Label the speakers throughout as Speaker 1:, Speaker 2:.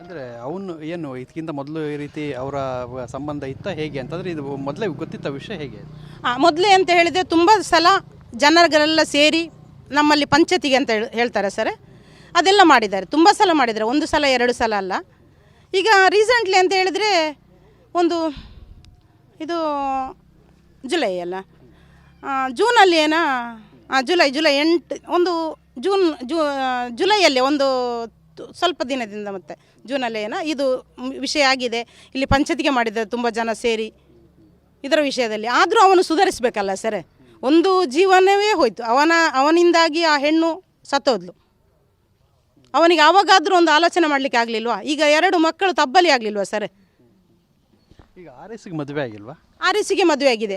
Speaker 1: ಅಂದರೆ ಅವನು ಏನು, ಇದಕ್ಕಿಂತ ಮೊದಲು ಈ ರೀತಿ ಅವರ ಸಂಬಂಧ ಇತ್ತ, ಹೇಗೆ ಅಂತಂದರೆ ಇದು ಮೊದಲೇ ಗೊತ್ತಿತ್ತ ವಿಷಯ ಹೇಗೆ
Speaker 2: ಮೊದಲೇ ಅಂತ ಹೇಳಿದರೆ ತುಂಬ ಸಲ ಜನರುಗಳೆಲ್ಲ ಸೇರಿ ನಮ್ಮಲ್ಲಿ ಪಂಚತಿಗೆ ಅಂತ ಹೇಳ್- ಹೇಳ್ತಾರೆ ಸರ್ ಅದೆಲ್ಲ ಮಾಡಿದ್ದಾರೆ, ತುಂಬ ಸಲ ಮಾಡಿದ್ದಾರೆ. ಒಂದು ಸಲ, ಎರಡು ಸಲ ಅಲ್ಲ. ಈಗ ರೀಸೆಂಟ್ಲಿ ಅಂತ ಹೇಳಿದರೆ ಒಂದು, ಇದು ಜುಲೈ ಅಲ್ಲ. ಜೂನಲ್ಲಿ ಏನ ಜುಲೈ ಜುಲೈ ಎಂಟು, ಒಂದು ಜೂನ್, ಜೂ ಜುಲೈಯಲ್ಲಿ ಒಂದು ಸ್ವಲ್ಪ ದಿನದಿಂದ ಮತ್ತೆ ಜೂನಲ್ಲಿ ಏನ ಇದು ವಿಷಯ ಆಗಿದೆ. ಇಲ್ಲಿ ಪಂಚಾಯತಿಗೆ ಮಾಡಿದ್ದಾರೆ ತುಂಬ ಜನ ಸೇರಿ ಇದರ ವಿಷಯದಲ್ಲಿ. ಆದರೂ ಅವನು ಸುಧಾರಿಸಬೇಕಲ್ಲ ಸರ್. ಒಂದು ಜೀವನವೇ ಹೋಯ್ತು. ಅವನ ಅವನಿಂದಾಗಿ ಆ ಹೆಣ್ಣು ಸತ್ತೋದ್ಲು. ಅವನಿಗೆ ಆವಾಗಾದರೂ ಒಂದು ಆಲೋಚನೆ ಮಾಡಲಿಕ್ಕೆ ಆಗಲಿಲ್ವಾ? ಈಗ ಎರಡು ಮಕ್ಕಳು ತಬ್ಬಲಿ ಆಗಲಿಲ್ವಾ ಸರ್?
Speaker 1: ಈಗ ಆರ್ ಎಸ್ಗೆ ಮದುವೆ ಆಗಿಲ್ವಾ?
Speaker 2: ಆರಿಸಿಗೆ ಮದುವೆ ಆಗಿದೆ.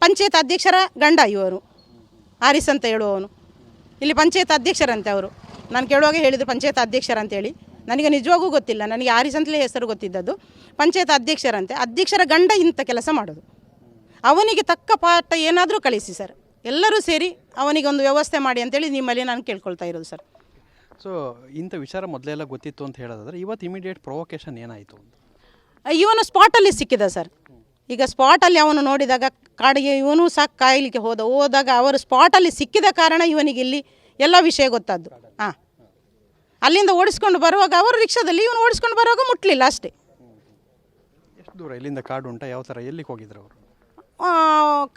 Speaker 2: ಪಂಚಾಯತ್ ಅಧ್ಯಕ್ಷರ ಗಂಡ ಇವರು. ಆರಿಸ್ ಅಂತ ಹೇಳುವವನು. ಇಲ್ಲಿ ಪಂಚಾಯತ್ ಅಧ್ಯಕ್ಷರಂತೆ ಅವರು. ನಾನು ಕೇಳುವಾಗ ಹೇಳಿದರು ಪಂಚಾಯತ್ ಅಧ್ಯಕ್ಷರ ಅಂತೇಳಿ ನನಗೆ ನಿಜವಾಗೂ ಗೊತ್ತಿಲ್ಲ ನನಗೆ ಆರಿಸ್ ಅಂತಲೇ ಹೆಸರು ಗೊತ್ತಿದ್ದದ್ದು. ಪಂಚಾಯತ್ ಅಧ್ಯಕ್ಷರಂತೆ ಅಧ್ಯಕ್ಷರ ಗಂಡ ಇಂಥ ಕೆಲಸ ಮಾಡೋದು. ಅವನಿಗೆ ತಕ್ಕ ಪಾಠ ಏನಾದರೂ ಕಳಿಸಿ ಸರ್. ಎಲ್ಲರೂ ಸೇರಿ ಅವನಿಗೆ ಒಂದು ವ್ಯವಸ್ಥೆ ಮಾಡಿ ಅಂತೇಳಿ ನಿಮ್ಮಲ್ಲಿ ನಾನು ಕೇಳ್ಕೊಳ್ತಾ ಇರೋದು ಸರ್.
Speaker 1: ಸೊ ಇಂಥ ವಿಚಾರ ಮೊದಲೆಲ್ಲ ಗೊತ್ತಿತ್ತು ಅಂತ ಹೇಳೋದಾದ್ರೆ ಇವತ್ತು ಇಮಿಡಿಯೇಟ್ ಪ್ರೊವೊಕೇಶನ್ ಏನಾಯಿತು
Speaker 2: ಇವನು ಸ್ಪಾಟಲ್ಲಿ ಸಿಕ್ಕಿದ ಸರ್. ಈಗ ಸ್ಪಾಟಲ್ಲಿ ಅವನು ನೋಡಿದಾಗ ಕಾಡಿಗೆ ಇವನು ಸಹ ಕಾಯಲಿಕ್ಕೆ ಹೋದ ಹೋದಾಗ ಅವರು ಸ್ಪಾಟಲ್ಲಿ ಸಿಕ್ಕಿದ ಕಾರಣ ಇವನಿಗೆ ಇಲ್ಲಿ ಎಲ್ಲ ವಿಷಯ ಗೊತ್ತಾದ್ದು. ಅಲ್ಲಿಂದ ಓಡಿಸ್ಕೊಂಡು ಬರುವಾಗ ಅವರು ರಿಕ್ಷಾದಲ್ಲಿ ಇವನು ಓಡಿಸ್ಕೊಂಡು ಬರುವಾಗ ಮುಟ್ಲಿಲ್ಲ ಅಷ್ಟೇ.
Speaker 1: ಎಷ್ಟು ದೂರ ಇಲ್ಲಿಂದ ಕಾಡು ಉಂಟಾ? ಯಾವ ಥರ ಎಲ್ಲಿಗೆ ಹೋಗಿದ್ರು ಅವರು?
Speaker 2: ಆ,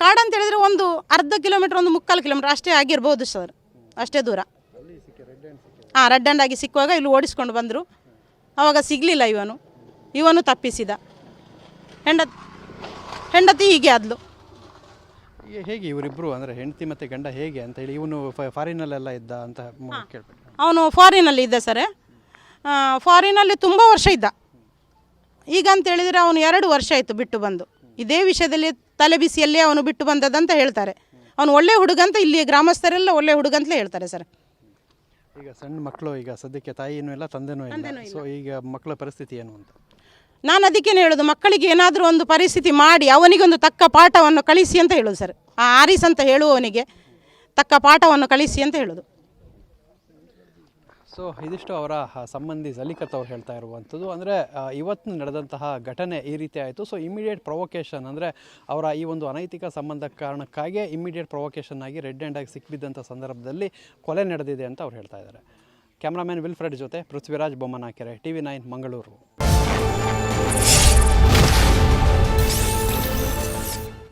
Speaker 2: ಕಾಡು ಅಂತ ಹೇಳಿದ್ರೆ ಒಂದು ಅರ್ಧ ಕಿಲೋಮೀಟರ್ ಒಂದು ಮುಕ್ಕಾಲು ಕಿಲೋಮೀಟರ್ ಅಷ್ಟೇ ಆಗಿರ್ಬೋದು ಸರ್. ಅಷ್ಟೇ ದೂರ. ಹಾಂ ರೆಡ್ ಹ್ಯಾಂಡ್ ಆಗಿ ಸಿಕ್ಕುವಾಗ ಇಲ್ಲಿ ಓಡಿಸ್ಕೊಂಡು ಬಂದರು. ಅವಾಗ ಸಿಗಲಿಲ್ಲ ಇವನು. ಇವನು ತಪ್ಪಿಸಿದ. ಹೆಂಡ ಹೆಂಡತಿ ಹೀಗೆ ಆದ್ಲು.
Speaker 1: ಹೇಗೆ ಇವರಿಬ್ಬರು ಅಂದರೆ ಹೆಂಡತಿ ಮತ್ತು ಗಂಡ ಹೇಗೆ ಅಂತ ಹೇಳಿ ಇವನು ಫಾರಿನಲ್ಲೆಲ್ಲ ಇದ್ದ ಅಂತ ಕೇಳ್ಬೇಕು.
Speaker 2: ಅವನು ಫಾರಿನಲ್ಲಿ ಇದ್ದ ಸರ್. ಫಾರಿನಲ್ಲಿ ತುಂಬ ವರ್ಷ ಇದ್ದ. ಈಗ ಅಂತ ಹೇಳಿದರೆ ಅವನು ಎರಡು ವರ್ಷ ಆಯಿತು ಬಿಟ್ಟು ಬಂದು. ಇದೇ ವಿಷಯದಲ್ಲಿ ತಲೆ ಬಿಸಿಯಲ್ಲೇ ಅವನು ಬಿಟ್ಟು ಬಂದದಂತ ಹೇಳ್ತಾರೆ. ಅವನು ಒಳ್ಳೆ ಹುಡುಗ ಅಂತ ಇಲ್ಲಿ ಗ್ರಾಮಸ್ಥರೆಲ್ಲ ಒಳ್ಳೆ ಹುಡುಗ ಅಂತಲೇ ಹೇಳ್ತಾರೆ ಸರ್.
Speaker 1: ಈಗ ಸಣ್ಣ ಮಕ್ಕಳು ಈಗ ಸದ್ಯಕ್ಕೆ ತಾಯಿನೂ ಇಲ್ಲ ತಂದೆನೂ ಇಲ್ಲ. ಸೊ ಈಗ ಮಕ್ಕಳ ಪರಿಸ್ಥಿತಿ ಏನು ಅಂತ?
Speaker 2: ನಾನು ಅದಕ್ಕೇನು ಹೇಳೋದು ಮಕ್ಕಳಿಗೆ ಏನಾದರೂ ಒಂದು ಪರಿಸ್ಥಿತಿ ಮಾಡಿ ಅವನಿಗೊಂದು ತಕ್ಕ ಪಾಠವನ್ನು ಕಳಿಸಿ ಅಂತ ಹೇಳೋದು ಸರ್. ಆ ಆರಿಸ್ ಅಂತ ಹೇಳುವವನಿಗೆ ತಕ್ಕ ಪಾಠವನ್ನು ಕಳಿಸಿ ಅಂತ ಹೇಳೋದು.
Speaker 1: ಸೊ ಇದಿಷ್ಟು ಅವರ ಸಂಬಂಧಿ ಜಲಿಕತ್ ಅವ್ರು ಹೇಳ್ತಾ ಇರುವಂಥದ್ದು. ಅಂದರೆ ಇವತ್ತು ನಡೆದಂತಹ ಘಟನೆ ಈ ರೀತಿ ಆಯಿತು. ಸೊ ಇಮಿಡಿಯೇಟ್ ಪ್ರೊವೊಕೇಶನ್ ಅಂದರೆ ಅವರ ಈ ಒಂದು ಅನೈತಿಕ ಸಂಬಂಧ ಕಾರಣಕ್ಕಾಗಿ ಇಮಿಡಿಯೇಟ್ ಪ್ರೊವೊಕೇಶನ್ ಆಗಿ ರೆಡ್ ಆ್ಯಂಡ್ ಆಗಿ ಸಿಕ್ಕಿದ್ದಂಥ ಸಂದರ್ಭದಲ್ಲಿ ಕೊಲೆ ನಡೆದಿದೆ ಅಂತ ಅವ್ರು ಹೇಳ್ತಾ ಇದ್ದಾರೆ. ಕ್ಯಾಮ್ರಾಮ್ಯಾನ್ ವಿಲ್ಫ್ರೆಡ್ ಜೊತೆ Prithviraj Bommanakere T V nine Mangaluru.